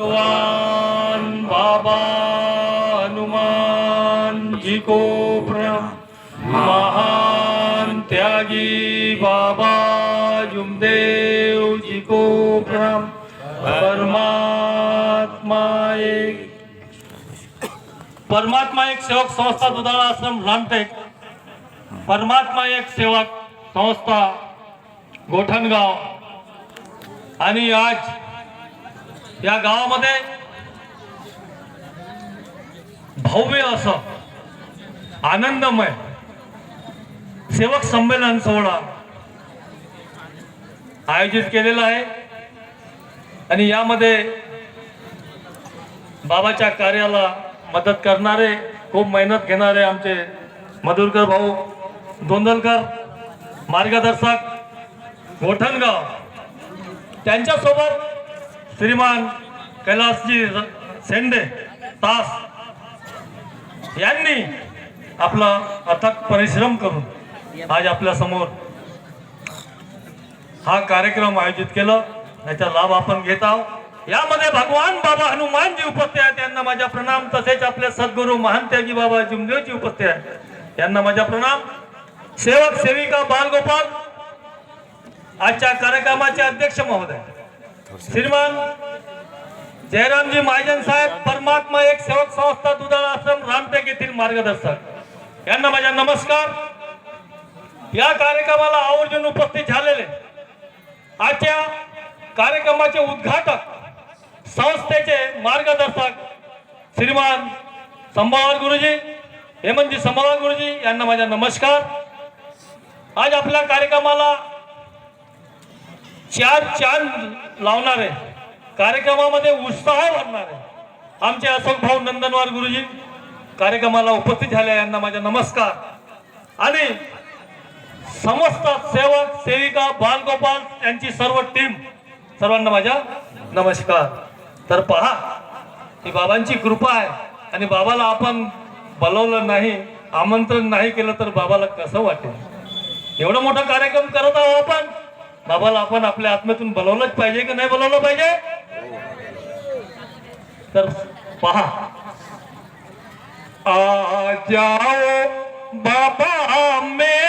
भगवान बाबा हनुमान जी को प्रणाम। महान त्यागी बाबा जुमदेव जी को प्रणाम। परमात्मा एक परमात्मा एक सेवक संस्था दुधाळा आश्रम रामटेक परमात्मा एक सेवक संस्था गोठणगाव। आणि आज या गावामध्ये भव्य असं आनंदमय सेवक संमेलन सोहळा आयोजित केलेला आहे. आणि यामध्ये बाबाच्या कार्याला मदत करणारे खूप मेहनत घेणारे आमचे मधुरकर भाऊ दोंदलकर मार्गदर्शक गोठणगाव त्यांच्यासोबत श्रीमान कैलासजी शेंडे सेंडे तास यांनी आपला अथक परिश्रम करून आज आपल्यासमोर हा कार्यक्रम आयोजित केला. याचा लाभ आपण घेत आहोत. यामध्ये भगवान बाबा हनुमानजी उपस्थित आहेत. यांना माझा प्रणाम. तसेच आपले सद्गुरू महानत्यागी बाबा जुमदेवजी उपस्थित आहेत. यांना माझा प्रणाम. सेवक सेविका बालगोपाल आजच्या कार्यक्रमाचे अध्यक्ष महोदय. श्रीमान जयरामजी महाजन साहेब परमात्मा एक सेवक संस्था दुधाळ आश्रम रामटेक येथील मार्गदर्शक. यांना माझा नमस्कार. या कार्यक्रमाला आवर्जून उपस्थित झालेले आजच्या कार्यक्रमाचे उद्घाटक संस्थेचे मार्गदर्शक श्रीमान संभावर गुरुजी हेमंतजी संभावर गुरुजी यांना माझा नमस्कार. आज आपल्या कार्यक्रमाला चार चांद लावणारे कार्यक्रमामध्ये उत्साह भरणारे आमचे अशोक भाऊ नंदनवार गुरुजी कार्यक्रमाला उपस्थित झाले यांना माझा नमस्कार. आणि समस्त सेवक सेविका बालगोपाल यांची सर्व टीम सर्वांना माझा नमस्कार. तर पहा ही बाबांची कृपा आहे. आणि बाबाला आपण बोलवलं नाही आमंत्रण नाही केलं तर बाबाला कसं वाटेल? एवढा मोठा कार्यक्रम करत आहोत आपण. बाबाला आपण आपल्या आत्म्यातून बोलवलंच पाहिजे की नाही बोलवलं पाहिजे? तर पहा. आ जाओ बाबा मेरे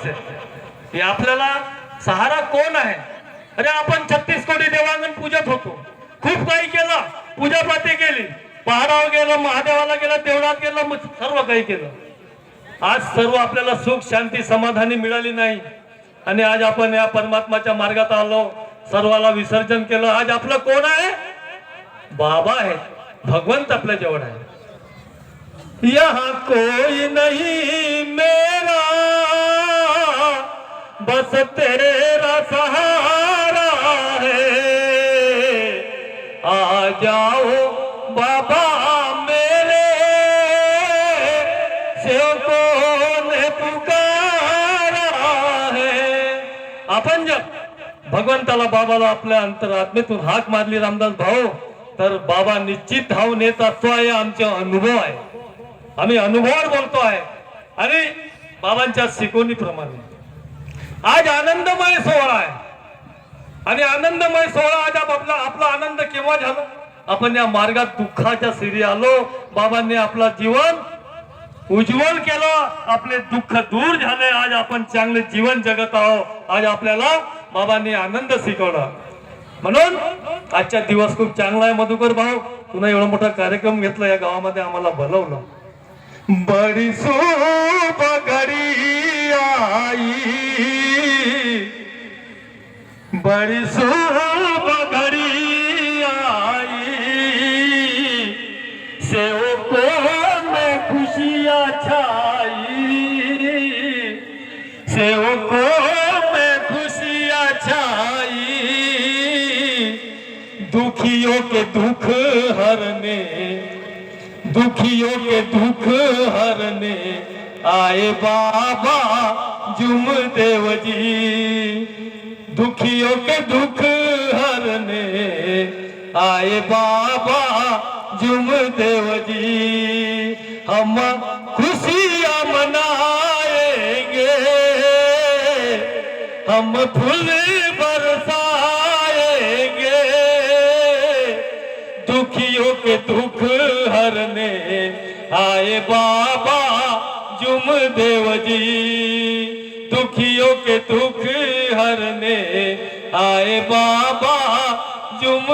असेल. की आपल्याला सहारा कोण आहे? अरे आपण छत्तीस कोटी देवांगण पूजत होतो. खूप काही केलं. पूजापाती केली. पहाडावर गेलं महादेवाला गेलं देवळात गेलं मग सर्व काही केलं. आज सर्व आपल्याला सुख शांती समाधानी मिळाली नाही. आणि आज आपण या परमात्माच्या मार्गात आलो. सर्वाला विसर्जन केलं. आज आपलं कोण आहे? बाबा आहे. भगवंत आपल्या जवळ आहे. यहाँ कोई नहीं मेरा बस तेरा सहारा है। आ जाओ बाबा मेरे। सेवकों ने पुकारा है। आपण जर भगवंताला बाबाला आपल्या अंतरात्मेतून हाक मारली रामदास भाऊ तर बाबा निश्चित धावून येत असतो आहे आमचा अनुभव आहे. आम्ही अनुभवावर बोलतो आहे. आणि बाबांच्या शिकवणीप्रमाणे आज आनंदमय सोहळा आहे. आणि आनंदमय सोहळा आज आपला आपला आनंद केव्हा झाला? आपण या मार्गात दुःखाच्या सिरी आलो. बाबांनी आपला जीवन उज्ज्वल केलं. आपले दुःख दूर झाले. आज आपण चांगले जीवन जगत आहोत. आज आपल्याला बाबांनी आनंद शिकवला. म्हणून आजचा दिवस खूप चांगला आहे मधुकर भाऊ. तुला एवढा मोठा कार्यक्रम घेतला या गावामध्ये आम्हाला भलवलं बड़ी शुभ आई. बरसो बगड़ी आई। से को में खुशियाँ छाई। सेवकों में खुशियाँ छाई। दुखियों के दुख हरने दुखियों के दुख हरने आए बाबा जुम देव जी दुखियों के दुख हरने आए बाबा जुम देव जी हम खुशियाँ मनाएंगे हम फूल बरसाएंगे। दुखियों के दुख हरने आए बाबा जुम देव जी के दुख हरने आए बाबा जुम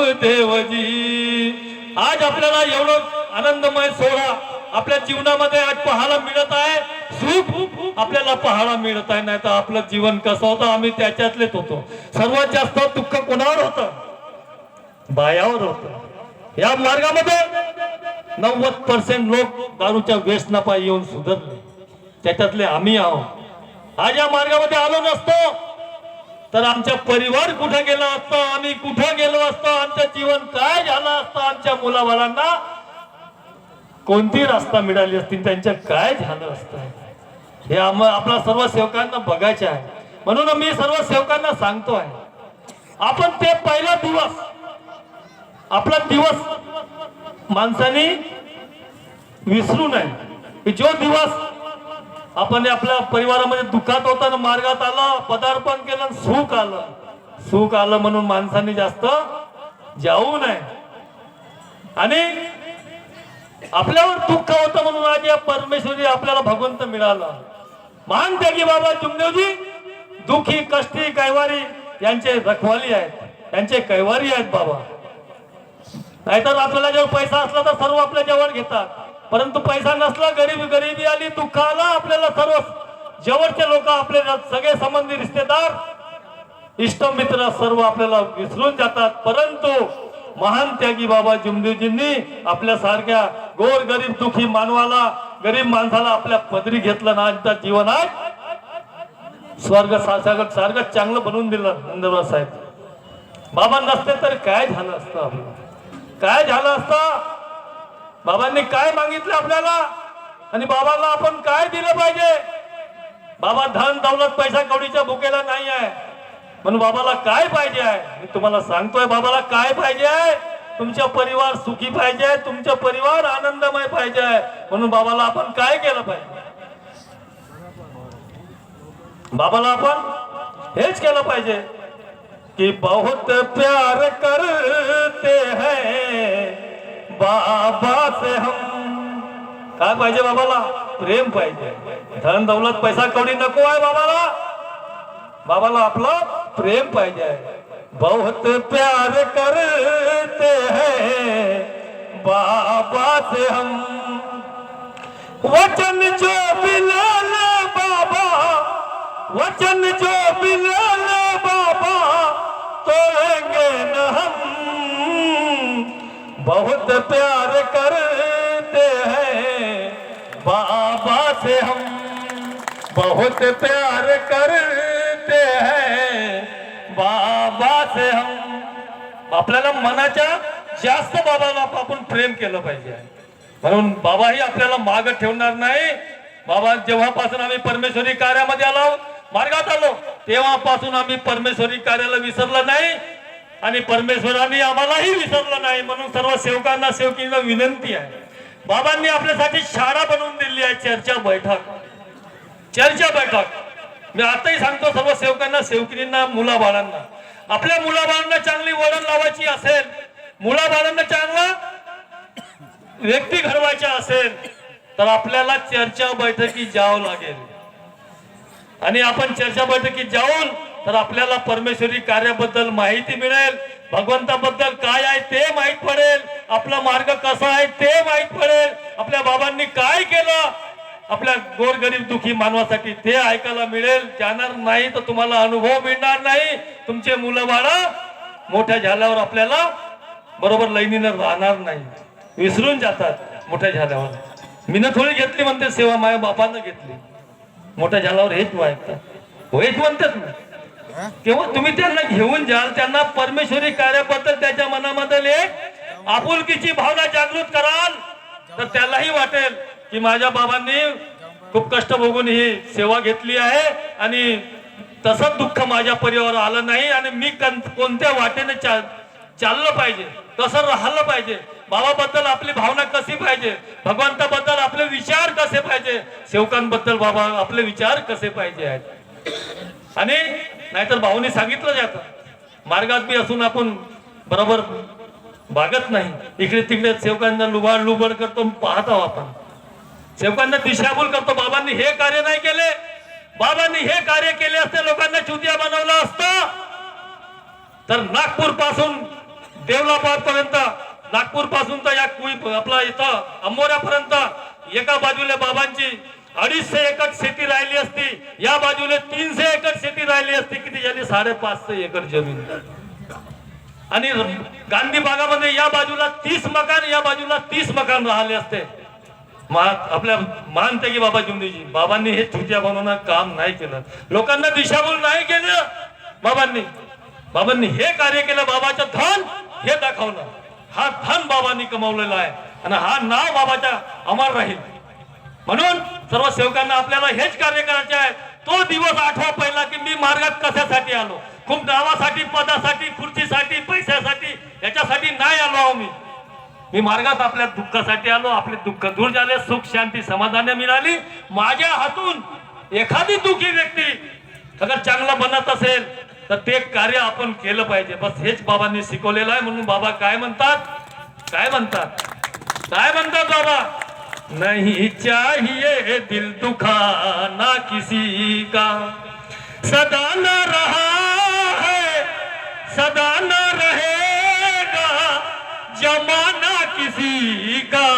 आज आपल्याला एवढं आनंदमय सोहळा आपल्या जीवनामध्ये आज पाहायला मिळत आहे. सुख आपल्याला पाहायला मिळत आहे नाही तर आपलं जीवन कसं होतं? आम्ही त्याच्यातलेच होतो. सर्वात जास्त दुःख कोणावर होत? बायावर होत. या मार्गामध्ये नव्वद पर्सेंट लोक दारूच्या व्यसनापायी येऊन सुधरले. त्याच्यातले आम्ही आहोत. आज या मार्गामध्ये आलो नसतो तर आमचा परिवार कुठे गेला असतो आम्ही कुठे गेलो असतो आमचं जीवन काय झालं असतं आमच्या मुलाबाळांना कोणती रस्ता मिळाली असती त्यांच्या काय झालं असतं? हे आम आपल्या सर्व सेवकांना बघायचे आहे. म्हणून मी सर्व सेवकांना सांगतो आहे आपण ते पहिला दिवस आपला दिवस माणसाने विसरू नये. जो दिवस आपण आपल्या परिवारामध्ये दुःखात होता मार्गात आला पदार्पण केलं आणि सुख आलं. सुख आलं म्हणून माणसाने जास्त जाऊ नये. आणि आपल्यावर दुःख होतं म्हणून आज या परमेश्वरी आपल्याला भगवंत मिळाला. महान त्यागी बाबा जुमदेवजी दुखी कष्टी कैवारी यांचे रखवाली आहेत. यांचे कैवारी आहेत बाबा. नाहीतर आपल्याला जेव्हा पैसा असला तर सर्व आपल्या जवळ घेतात. परंतु पैसा नसला गरीब गरिबी आली दुःख आला आपल्याला सर्व जवळचे लोक आपले सगळे संबंधी रिश्तेदार इष्टमित्र सर्व आपल्याला विसरून जातात. परंतु महान त्यागी बाबा जुमदेवजींनी आपल्या सारख्या गोर गरीब दुखी मानवाला गरीब माणसाला आपल्या पदरी घेतलं ना आणि जीवन आज स्वर्ग सारखं सारखं चांगलं बनवून दिलं नंदबाब साहेब. बाबा नसते तर काय झालं असतं आपलं? काय झालं असतं? बाबांनी काय मागितलं आपल्याला? आणि बाबाला आपण काय दिलं पाहिजे? बाबा धन दौलत पैसा कवडीच्या भुकेला नाही आहे. म्हणून बाबाला काय पाहिजे आहे? मी तुम्हाला सांगतोय बाबाला काय पाहिजे आहे? तुमचा परिवार सुखी पाहिजे तुमचा परिवार आनंदमय पाहिजे आहे. म्हणून बाबाला आपण काय केलं पाहिजे? बाबाला आपण हेच केलं पाहिजे की बहुत प्यार करते हैं। बाबा से हम। काय पाहिजे बाबाला? प्रेम पाहिजे. धन दौलत पैसा कवडी नको आहे बाबाला. बाबाला आपलं प्रेम पाहिजे. बहुत प्यार करते हैं बाबा से हम। वचन जो मिलाल बाबा वचन जो मिलाल बाबा तोड़ेंगे न हम। बहुत प्यार करते हैं। बाबा से हम बहुत प्यार करते हैं। बाबा से हम आपल्याला मनाच्या जास्त बाबाला आपण प्रेम केलं पाहिजे. म्हणून बाबाही आपल्याला माग ठेवणार नाही. बाबा जेव्हापासून आम्ही परमेश्वरी कार्यामध्ये आलो मार्गात आलो तेव्हापासून आम्ही परमेश्वरी कार्याला विसरलं नाही. आणि परमेश्वरांनी आम्हालाही विसरलं नाही म्हणून सर्व सेवकांना सेवकींना विनंती आहे. बाबांनी आपल्यासाठी शाळा बनवून दिली आहे चर्चा बैठक. चर्चा बैठक. मी आताही सांगतो सर्व सेवकांना सेवकिनींना मुलाबाळांना. आपल्या मुलाबाळांना चांगली वळण लावायची असेल मुलाबाळांना चांगला व्यक्ती घडवायच्या असेल तर आपल्याला चर्चा बैठकीत जावं लागेल. आणि आपण चर्चा बैठकीत जाऊन तर आपल्याला परमेश्वरी कार्याबद्दल माहिती मिळेल. भगवंताबद्दल काय आहे ते माहीत पडेल. आपला मार्ग कसा आहे ते माहीत पडेल. आपल्या बाबांनी काय केलं? आपल्या गोरगरीब दुखी मानवासाठी ते ऐकायला मिळेल. जाणार नाही तर तुम्हाला अनुभव मिळणार नाही. तुमचे मुलं बाळा मोठ्या झाल्यावर आपल्याला बरोबर लैनीनं राहणार नाही. विसरून जातात मोठ्या झाल्यावर. मीनं थोडी घेतली म्हणते सेवा माझ्या बापानं घेतली. मोठ्या झाल्यावर हेच ऐकतात हो, हेच म्हणतात ना. तेव्हा तुम्ही त्यांना घेऊन जाल त्यांना परमेश्वरी कार्याबद्दल त्याच्या मनामध्ये एक आपुलकीची भावना जागृत कराल. तर त्यालाही वाटेल की माझ्या बाबांनी खूप कष्ट भोगून ही सेवा घेतली आहे आणि तसंच दुःख माझ्या परिवारावर आलं नाही आणि मी कोणत्या वाटेने चा चाललं पाहिजे कसं राहिलं पाहिजे बाबाबद्दल आपली भावना कशी पाहिजे भगवंताबद्दल आपले विचार कसे पाहिजे सेवकांबद्दल बाबा आपले विचार कसे पाहिजे आहेत. आणि नाहीतर भाऊनी सांगितलं जातं मार्गात बी असून आपण बरोबर भागत नाही. इकडे तिकडे सेवकांना लुबाड लुबड करतो पाहत आहोत आपण. सेवकांना दिशाभूल करतो. बाबांनी हे कार्य नाही केले. बाबांनी हे कार्य केले असते लोकांना चुतिया बनवलं असतं. तर नागपूरपासून देवलाबाद पर्यंत नागपूरपासून तर या कुई आपला इथं अंबोऱ्यापर्यंत एका बाजूला बाबांची अडीचशे एकर शेती राहिली असती या बाजूला तीनशे एकर शेती राहिली असती किती झाली साडेपाचशे एकर जमीन आणि गांधी बागामध्ये या बाजूला तीस मकान या बाजूला तीस मकान राहिले असते. मा- आपल्या मानते की बाबा जुमदीजी बाबांनी हे चुत्या बनवणं काम नाही केलं. लोकांना दिशाभूल नाही केलं. बाबांनी बाबांनी हे कार्य केलं बाबाचं धन हे दाखवलं. हा धन बाबांनी कमावलेला आहे. आणि हा नाव बाबाच्या अमर राहील. म्हणून सर्व सेवकांना आपल्याला हेच कार्य करायचे आहे. तो दिवस आठवा पहिला की मी मार्गात कशासाठी आलो? खूप नावासाठी पदासाठी खुर्चीसाठी पैशासाठी याच्यासाठी नाही आलो आहो मी. मी मार्गात आपल्या दुःखासाठी आलो आपले दुःख दूर झाले सुख शांती समाधान मिळाली. माझ्या हातून एखादी दुःखी व्यक्ती अगर चांगला बनत असेल तर ते कार्य आपण केलं पाहिजे. बस हेच बाबांनी शिकवलेलं आहे. म्हणून बाबा काय म्हणतात? काय म्हणतात? काय म्हणतात बाबा? नहीं चाहिए दिल दुखाना किसी का। सदा न रहा है सदा न रहेगा जमाना किसी का।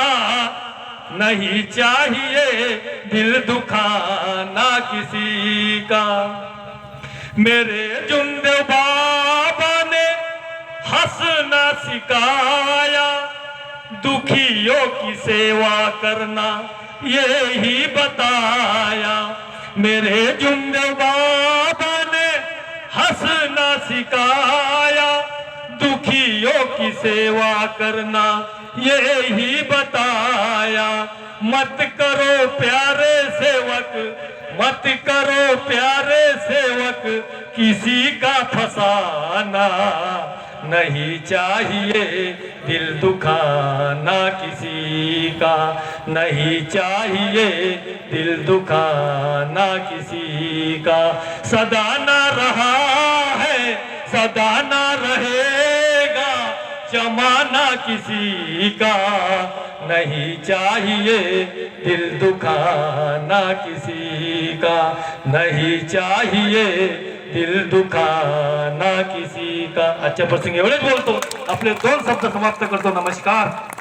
नहीं चाहिए दिल दुखाना किसी का। मेरे जुंदे बाबा ने हंसना सिखाया। दुखियों की सेवा करना यही बताया। मेरे जुंदे बाबा ने हंसना सिखाया दुखियों की सेवा करना यही बताया। मत करो प्यारे सेवक मत करो प्यारे सेवक किसी का फसाना। नहीं चाहिए दिल दुखाना किसी का नहीं चाहिए दिल दुखाना किसी का सदा न रहा है सदा न रहेगा जमाना किसी का नहीं चाहिए दिल दुखाना किसी का नहीं चाहिए दिल दुखाना किसी का। आजच्या प्रसंगी एवढेच बोलतो. आपले दोन शब्द समाप्त करतो. नमस्कार.